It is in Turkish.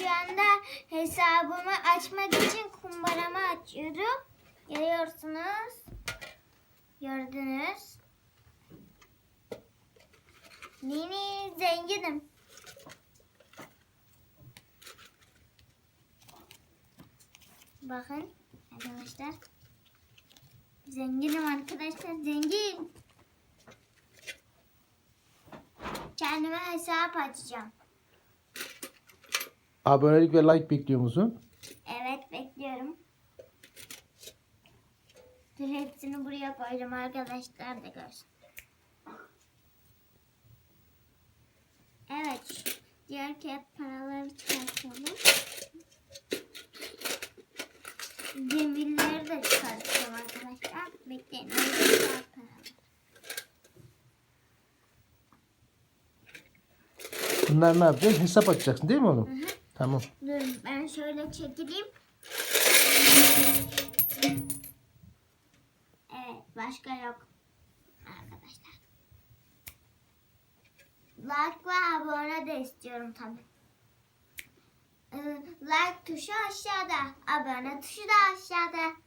şu anda hesabımı açmak için kumbaramı açıyorum. Görüyorsunuz. Gördünüz. Nini zenginim. Bakın arkadaşlar. Zenginim arkadaşlar zengin. Kendime hesap açacağım. Abonelik ve like bekliyor musun? Evet bekliyorum. Dur hepsini buraya koydum arkadaşlar da görsün. Evet. Diğer kağıt paraları çıkartalım. Demirleri de çıkartacağım arkadaşlar. Bekleyin. Bunlar ne yapacaksın? Hesap açacaksın değil mi oğlum? Hı hı. Tamam. Dur ben şöyle çekileyim. Evet başka yok. Arkadaşlar. Like ve abone de istiyorum tabii. Ee, Like tuşu aşağıda. Abone tuşu da aşağıda.